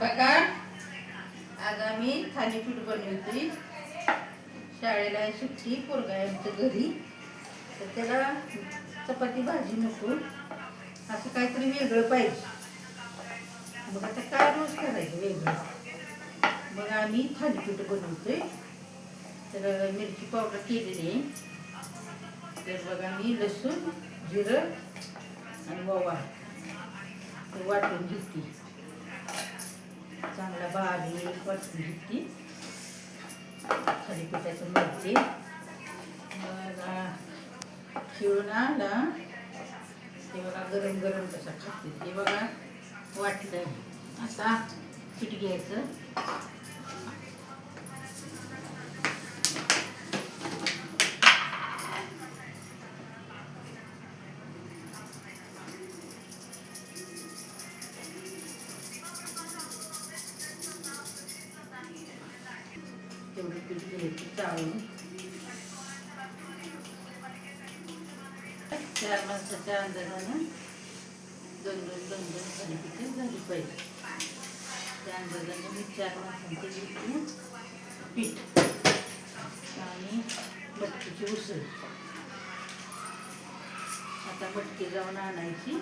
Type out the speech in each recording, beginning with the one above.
बघा. आज आम्ही थालीपीठ बनवतोय. शाळेला आहे सुट्टी पोरगा आहे आमच्या घरी. तर त्याला चपाती भाजी नको. असं काहीतरी वेगळं पाहिजे. मग आता काय रोज करायचं वेगळं? मग आम्ही थालीपीठ बनवतोय. तर मिरची पावडर केलेली आहे. तर बघा मी लसूण जिरं आणि वावा वाटून घेतली चांगला बारी वाटून घेतली थालीपीठाचं मिरची मग आ, खिळून आला. ते बघा गरम गरम कसा खाते. ते बघा वाटलं. आता पीठ घ्यायचं. तेवढं पीठ घ्यायचं चाळून. चार माणसाच्या अंदाजानं दोन दोन दोन दोन थालीपीठ झाली पाहिजे त्या अंदाजाने मी चार माणसांचे घेतली पीठ आणि मटकीची उसळ. आता मटकी जाऊन आणायची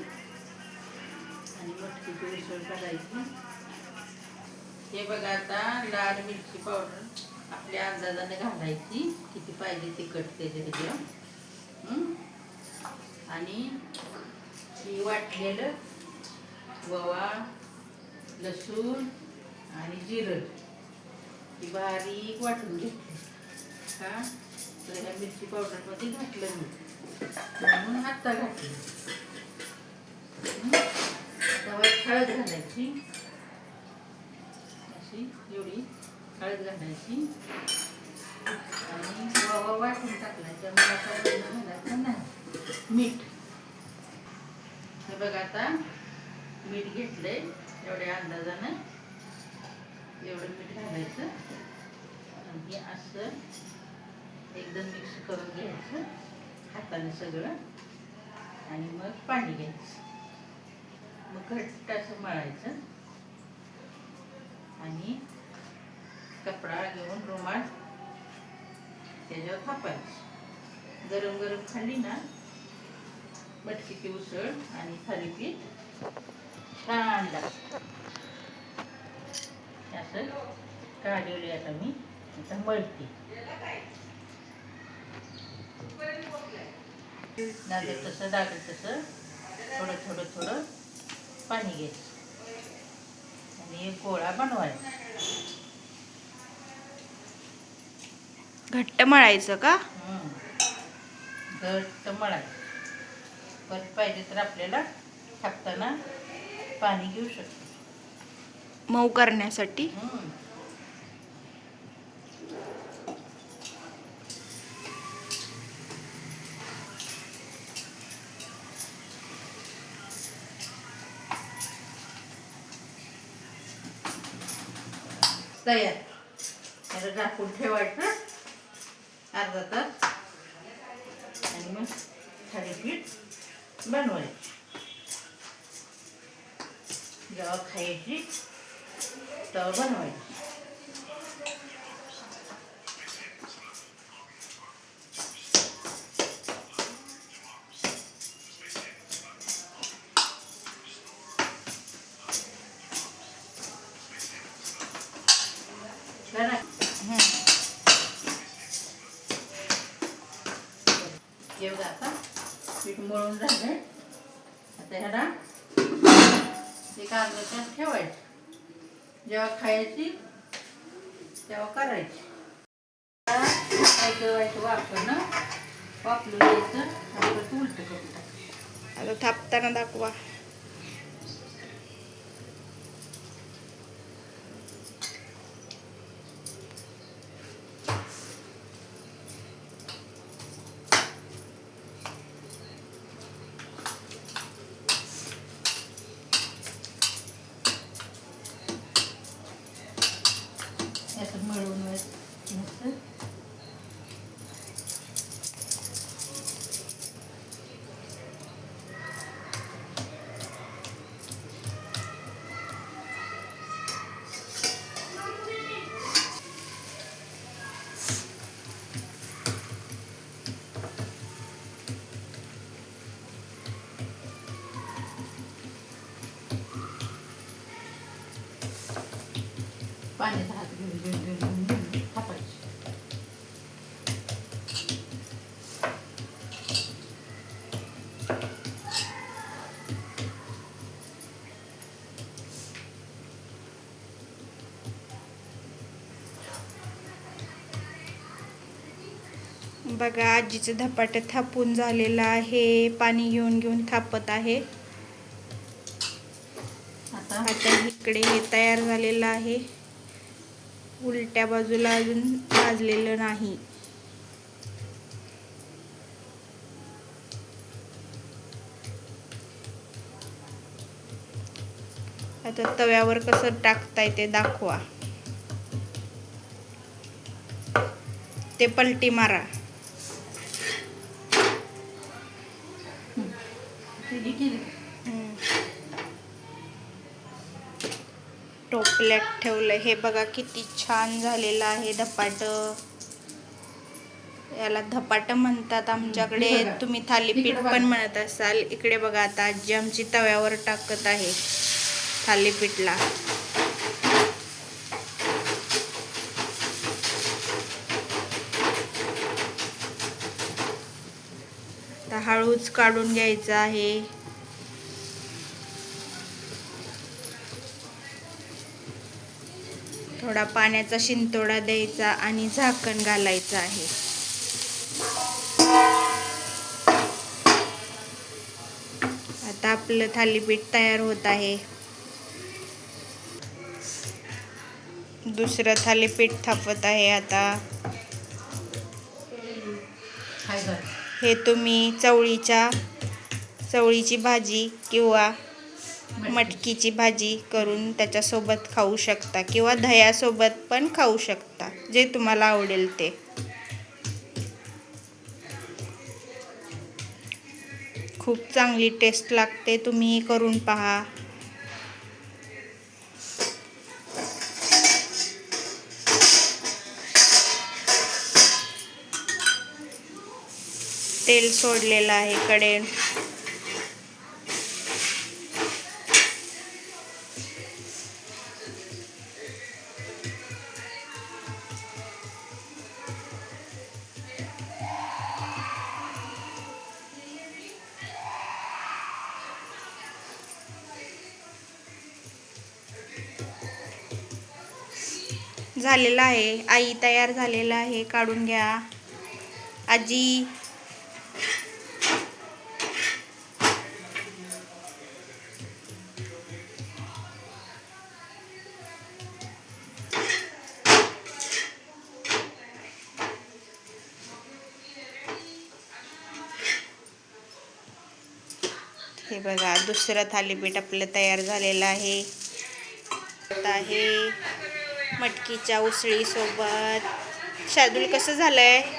आणि मटकीची उसळ करायची. हे बघा आता लाल मिरची पावडर. आपल्या अंदाजाने घालायची. किती पाहिजे ते कट केले हं? आणि ही वाटलेलं ओवा लसूण आणि जिरं. ही बारीक वाटून घेतली. हा? तर ह्या मिरची पावडरमध्ये घातलं मी. म्हणून आत्ता घातलं. हळद घालायची. अशी एवढी हळद घालायची. आणि ओवा वाटून टाकला आता घालायचं नाही. मीठ. हे बघा आता मीठ घेतलंय एवढ्या अंदाजानं. एवढं मीठ घालायचं. आणि हे असं एकदम मिक्स करून घ्यायचं. हाताने सगळं. आणि मग पाणी घ्यायचं. मग घट्ट असं मळायचं. आणि कपडा घेऊन रुमाल? त्याच्यावर थापायचं. गरम गरम खाल्ली ना मटकीची उसळ आणि थालीपीठ छान लागतं. असं काढलेली आता मी आता मळते. लागेल तसं लागेल तसं थोडं थोडं थोडं पाणी घ्यायचं. आणि गोळा बनवायचा. घट्ट मळायचं का. घट्ट मळायचं. परत पाहिजे तर आपल्याला थापताना पाणी घेऊ शकतो. मऊ करण्यासाठी. तयार. त्याला झाकून ठेवायचं. अर्धा तास. आणि मग थालीपीठ बनवायची. जेव्हा खायची तेव्हा बनवायची. एवढं आता पीठ मळून झालं आता ह्याला एका अर्धा तास ठेवायचं. जेव्हा खायची तेव्हा करायची. काय व्हायचं वापरणं? वापरून द्यायचं आणि परत करून टाकायचं. आता थापताना दाखवा. बघा आजीचं धपाटं थापून झालेलं आहे. पाणी घेऊन घेऊन थापत आहे. आता? इकडे हे तयार झालेलं आहे. उलट्या बाजूला अजून भाजलेलं नाही. आता तव्यावर कसं टाकताय ते दाखवा. ते पलटी मारा. टोपल्यात ठेवलं हे बघा किती छान झालेलं आहे धपाट. याला धपाट म्हणतात आमच्याकडे. तुम्ही थालीपीठ. पण म्हणत असाल. इकडे बघा आता आजी आमची तव्यावर टाकत आहे थालीपीठला. आता हळूच काढून घ्यायचं आहे. थोडा पाण्याचा शिंतोडा द्यायचा आणि झाकण घालायचं आहे. आता आपलं थालीपीठ तयार होत आहे. दुसरं थालीपीठ थापत आहे आता. हे तुम्ही चवळीच्या चवळीची भाजी किंवा मटकीची भाजी करून त्याच्यासोबत खाऊ शकता किंवा दह्यासोबत पण खाऊ शकता. जे तुम्हाला आवडेल ते. खूप चांगली टेस्ट लागते. तुम्ही करून पहा. तेल सोडलेलं आहे कडेन झालेलं आहे. आई तयार झालेलं आहे. काढून घ्या. आजी. हे बघा दुसरं थालीपीठ आपलं तयार झालेलं आहे. आता आहे. मटकीच्या उसळीसोबत. शार्दूल कसं झालं आहे